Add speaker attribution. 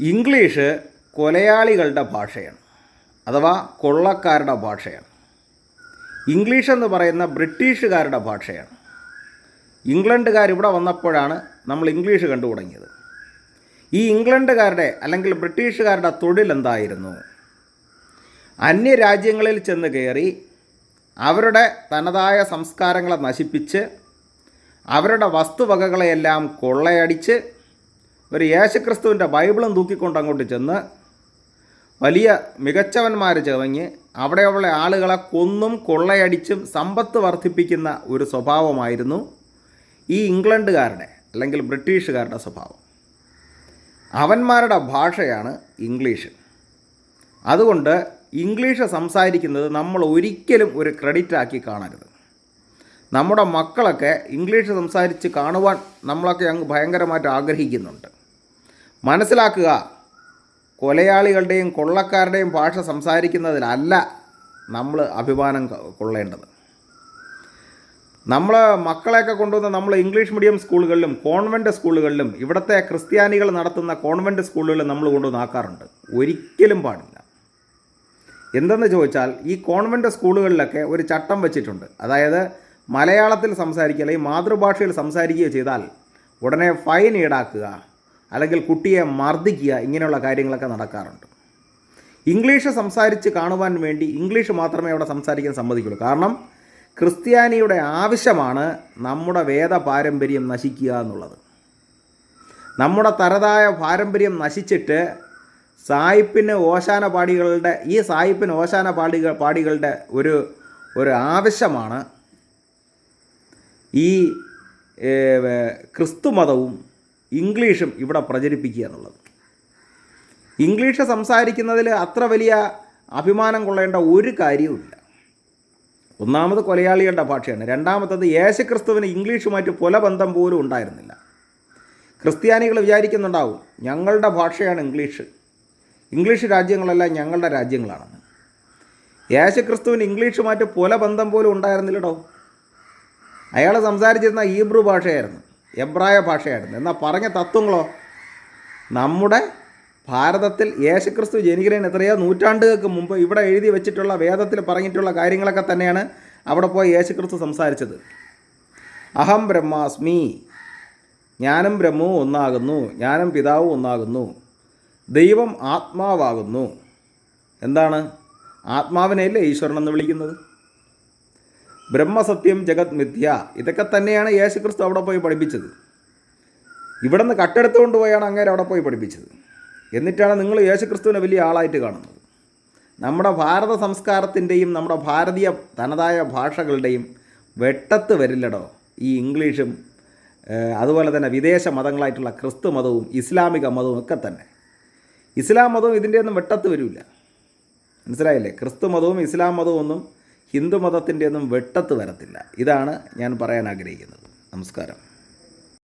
Speaker 1: English കൊലയാളികളുടെ ഭാഷയാണ് അഥവാ കൊള്ളക്കാരുടെ ഭാഷയാണ്. ഇംഗ്ലീഷ് എന്ന് പറയുന്ന ബ്രിട്ടീഷുകാരുടെ ഭാഷയാണ്. ഇംഗ്ലണ്ടുകാർ ഇവിടെ വന്നപ്പോഴാണ് നമ്മൾ ഇംഗ്ലീഷ് കണ്ടു തുടങ്ങിയത്. ഈ ഇംഗ്ലണ്ടുകാരുടെ അല്ലെങ്കിൽ ബ്രിട്ടീഷുകാരുടെ തൊഴിലെന്തായിരുന്നു അന്യരാജ്യങ്ങളിൽ ചെന്ന് കയറി അവരുടെ തനതായ സംസ്കാരങ്ങളെ നശിപ്പിച്ച് അവരുടെ വസ്തുവകകളെയെല്ലാം കൊള്ളയടിച്ച് ഒരു യേശുക്രിസ്തുവിന്റെ ബൈബിളും തൂക്കിക്കൊണ്ട് അങ്ങോട്ട് ചെന്ന് വലിയ മികച്ചവന്മാർ ചവഞ്ഞ് അവിടെയുള്ള ആളുകളെ കൊന്നും കൊള്ളയടിച്ചും സമ്പത്ത് വർദ്ധിപ്പിക്കുന്ന ഒരു സ്വഭാവമായിരുന്നു ഈ ഇംഗ്ലണ്ടുകാരുടെ അല്ലെങ്കിൽ ബ്രിട്ടീഷുകാരുടെ സ്വഭാവം. അവന്മാരുടെ ഭാഷയാണ് ഇംഗ്ലീഷ്. അതുകൊണ്ട് ഇംഗ്ലീഷ് സംസാരിക്കുന്നത് നമ്മൾ ഒരിക്കലും ഒരു ക്രെഡിറ്റാക്കി കാണരുത്. നമ്മുടെ മക്കളൊക്കെ ഇംഗ്ലീഷ് സംസാരിച്ച് കാണുവാൻ നമ്മളൊക്കെ അങ്ങ് ഭയങ്കരമായിട്ട് ആഗ്രഹിക്കുന്നുണ്ട്. മനസ്സിലാക്കുക. കൊലയാളികളുടെയും കൊള്ളക്കാരുടെയും ഭാഷ സംസാരിക്കുന്നതിലല്ല നമ്മൾ അഭിമാനം കൊള്ളേണ്ടത്. നമ്മൾ മക്കളെയൊക്കെ കൊണ്ടുവന്ന് നമ്മൾ ഇംഗ്ലീഷ് മീഡിയം സ്കൂളുകളിലും കോൺവെന്റ് സ്കൂളുകളിലും ഇവിടുത്തെ ക്രിസ്ത്യാനികൾ നടത്തുന്ന കോൺവെന്റ് സ്കൂളുകളിലും നമ്മൾ കൊണ്ടുവന്ന് ആക്കാറുണ്ട്. ഒരിക്കലും പാടില്ല. എന്തെന്ന് ചോദിച്ചാൽ ഈ കോൺവെന്റ് സ്കൂളുകളിലൊക്കെ ഒരു ചട്ടം വെച്ചിട്ടുണ്ട്. അതായത് മലയാളത്തിൽ സംസാരിക്കുക അല്ലെങ്കിൽ മാതൃഭാഷയിൽ സംസാരിക്കുകയോ ചെയ്താൽ ഉടനെ ഫൈൻ ഈടാക്കുക. അല്ലെങ്കിൽ കുട്ടിയെ മർദ്ദിക്കുക ഇങ്ങനെയുള്ള കാര്യങ്ങളൊക്കെ നടക്കാറുണ്ട്. ഇംഗ്ലീഷ് സംസാരിച്ച് കാണുവാൻ വേണ്ടി ഇംഗ്ലീഷ് മാത്രമേ അവിടെ സംസാരിക്കാൻ സമ്മതിക്കുള്ളൂ. കാരണം ക്രിസ്ത്യാനിയുടെ ആവശ്യമാണ് നമ്മുടെ വേദ പാരമ്പര്യം നശിക്കുക എന്നുള്ളത്. നമ്മുടെ തരതായ പാരമ്പര്യം നശിച്ചിട്ട് സായിപ്പിന് ഓശാന പാടികളുടെ ഈ സായിപ്പിന് ഓശാന പാടികൾ പാടികളുടെ ഒരു ഒരു ആവശ്യമാണ് ഈ ക്രിസ്തു ക്രിസ്തുമതവും ഇംഗ്ലീഷും ഇവിടെ പ്രചരിപ്പിക്കുക എന്നുള്ളത്. ഇംഗ്ലീഷ് സംസാരിക്കുന്നതിൽ അത്ര വലിയ അഭിമാനം കൊള്ളേണ്ട ഒരു കാര്യവുമില്ല. ഒന്നാമത് കൊലയാളികളുടെ ഭാഷയാണ്. രണ്ടാമത്തത് യേശുക്രിസ്തുവിന് ഇംഗ്ലീഷുമായിട്ട് പുലബന്ധം പോലും ഉണ്ടായിരുന്നില്ല. ക്രിസ്ത്യാനികൾ വിചാരിക്കുന്നുണ്ടാവും ഞങ്ങളുടെ ഭാഷയാണ് ഇംഗ്ലീഷ്. ഇംഗ്ലീഷ് രാജ്യങ്ങളെല്ലാം ഞങ്ങളുടെ രാജ്യങ്ങളാണെന്ന്. യേശുക്രിസ്തുവിന് ഇംഗ്ലീഷുമായിട്ട് പുലബന്ധം പോലും ഉണ്ടായിരുന്നില്ലടോ. അയാൾ സംസാരിച്ചിരുന്ന ഹീബ്രു ഭാഷയായിരുന്നു. എബ്രായ ഭാഷയായിരുന്നു. എന്നാൽ പറഞ്ഞ തത്വങ്ങളോ? നമ്മുടെ ഭാരതത്തിൽ യേശുക്രിസ്തു ജനിക്കുന്നതിന് എത്രയോ നൂറ്റാണ്ടുകൾക്ക് മുമ്പ് ഇവിടെ എഴുതി വെച്ചിട്ടുള്ള വേദത്തിൽ പറഞ്ഞിട്ടുള്ള കാര്യങ്ങളൊക്കെ തന്നെയാണ് അവിടെ പോയി യേശുക്രിസ്തു സംസാരിച്ചത്. അഹം ബ്രഹ്മാസ്മി. ഞാനും ബ്രഹ്മവും ഒന്നാകുന്നു. ഞാനും പിതാവും ഒന്നാകുന്നു. ദൈവം ആത്മാവാകുന്നു. എന്താണ്? ആത്മാവിനെയല്ലേ ഈശ്വരനെന്ന് വിളിക്കുന്നത്? ബ്രഹ്മസത്യം ജഗത് മിഥ്യ. ഇതൊക്കെ തന്നെയാണ് യേശുക്രിസ്തു അവിടെ പോയി പഠിപ്പിച്ചത്. ഇവിടെ നിന്ന് കട്ടെടുത്തുകൊണ്ട് അങ്ങേരെ അവിടെ പോയി പഠിപ്പിച്ചത്. എന്നിട്ടാണ് നിങ്ങൾ യേശുക്രിസ്തുവിനെ വലിയ ആളായിട്ട് കാണുന്നത്. നമ്മുടെ ഭാരത സംസ്കാരത്തിന്റെയും നമ്മുടെ ഭാരതീയ തനതായ ഭാഷകളുടെയും വെട്ടത്ത് വരില്ലടോ ഈ ഇംഗ്ലീഷും അതുപോലെ തന്നെ വിദേശ മതങ്ങളായിട്ടുള്ള ക്രിസ്തു മതവും ഇസ്ലാമിക മതവും ഒക്കെ തന്നെ. ഇസ്ലാം മതവും ഇതിന്റെയൊന്നും വെട്ടത്ത് വരില്ല മനസ്സിലായില്ലേ? ക്രിസ്തു മതവും ഇസ്ലാം മതവും ഒന്നും ഹിന്ദു മതത്തിന്റെ ഒന്നും വെട്ടത്ത് വരത്തില്ല. ഇതാണ് ഞാൻ പറയാൻ ആഗ്രഹിക്കുന്നത്. നമസ്കാരം.